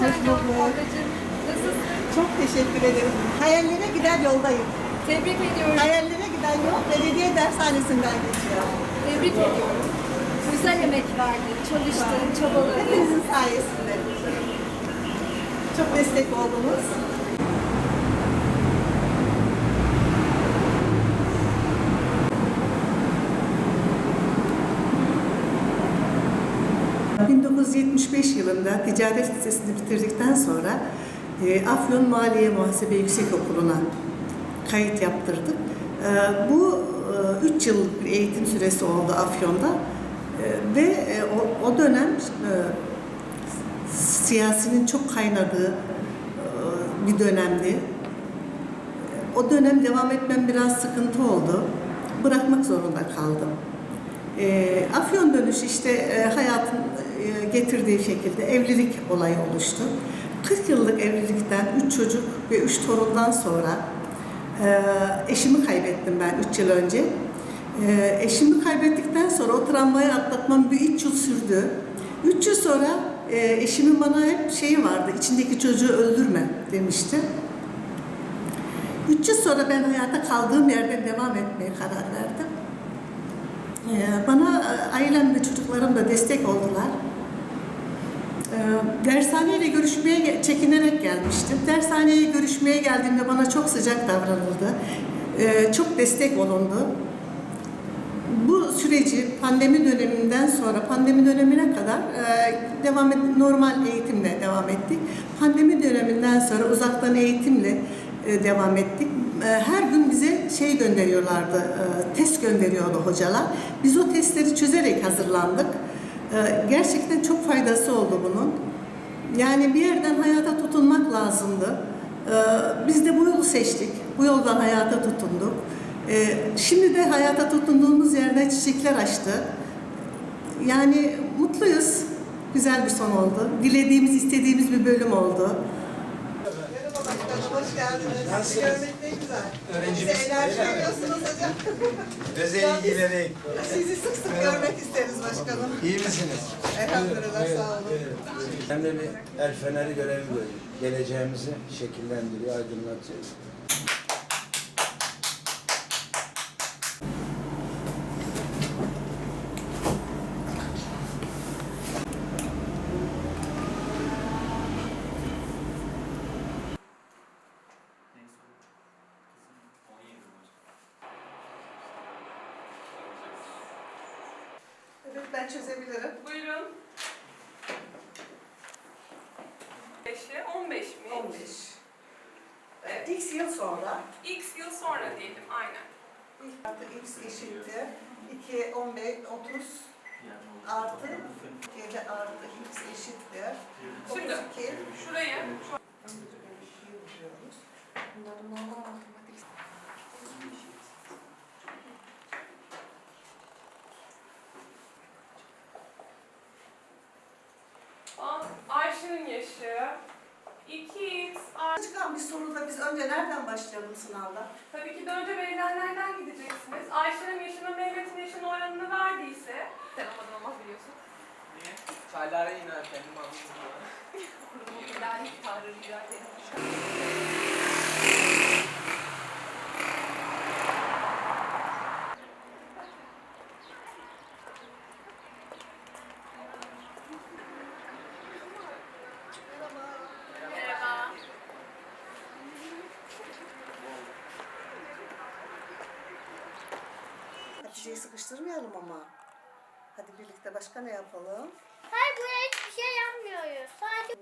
Bulduk. Çok teşekkür ederim. Hayallere giden yoldayım. Tebrik ediyorum. Hayallere giden yol belediye dershanesinden geçiyor. Tebrik ediyorum. Güzel emek verdin, çalıştın, çabaladın. Hepinizin sayesinde. Çok destek oldunuz. ...1975 yılında ticaret lisesini bitirdikten sonra e, Afyon Maliye Muhasebe Yüksekokulu'na kayıt yaptırdık. E, bu 3 yıllık bir eğitim süresi oldu Afyon'da E, ve e, o, dönem e, siyasinin çok kaynadığı e, bir dönemdi. O dönem devam etmem biraz sıkıntı oldu. Bırakmak zorunda kaldım. E, Afyon dönüş işte e, hayatın e, getirdiği şekilde evlilik olayı oluştu. 40 yıllık evlilikten 3 çocuk ve 3 torundan sonra e, eşimi kaybettim ben 3 yıl önce. E, eşimi kaybettikten sonra o travmayı atlatmam bir 3 yıl sürdü. 3 yıl sonra e, eşimin bana hep şeyi vardı, içindeki çocuğu öldürme demişti. Üç yıl sonra ben hayata kaldığım yerden devam etmeye karar verdim. Ee, Bana e, ailem ve çocuklarım da destek oldular. Ee, Dershaneyle görüşmeye çekinerek gelmiştim. Dershaneye görüşmeye geldiğimde bana çok sıcak davranıldı. Ee, Çok destek olundu. Bu süreci pandemi döneminden sonra pandemi dönemine kadar e, devam et, normal eğitimle devam ettik. Pandemi döneminden sonra uzaktan eğitimle e, devam ettik. E, her gün bize şey gönderiyorlardı, e, test gönderiyordu hocalar. Biz o testleri çözerek hazırlandık. E, gerçekten çok faydası oldu bunun. Yani bir yerden hayata tutunmak lazımdı. Biz de bu yolu seçtik. Bu yoldan hayata tutunduk. Şimdi de hayata tutunduğumuz yerde çiçekler açtı. Yani mutluyuz. Güzel bir son oldu. Dilediğimiz, istediğimiz bir bölüm oldu. Hoş geldiniz. Nasılsınız? Görmek ne güzel. Öğrencimiz- Bize enerji veriyorsunuz hocam. Özel ilgilenerek. Sizi sık sık görmek isteriz başkanım. İyi misiniz? Elhamdülillah, sağ olun. Hem de bir el feneri görevi görüyor. Geleceğimizi şekillendiriyor, aydınlatıyor. Ben çözebilirim. Buyurun. 5'e 15 mi? 15. Evet. X yıl sonra X yıl sonra diyelim aynen. ilk artı X eşittir. 2, 15, 30 artı 7 artı X eşittir. Şimdi 32. şuraya normal matematik Aa, Ayşe'nin yaşı 2x artı Çıkan bir soruda biz önce nereden başlayalım sınavda? Tabii ki de önce verilenlerden gideceksiniz. Ayşe'nin yaşına Mehmet'in yaşına oranını verdiyse sen olmadan olmaz biliyorsun. Niye? Çaylara iner kendim anladım. Kurumu ilahi tanrı rica ederim. Hatice'yi sıkıştırmayalım ama. Hadi birlikte başka ne yapalım? Hayır buraya hiçbir şey yapmıyoruz. Sadece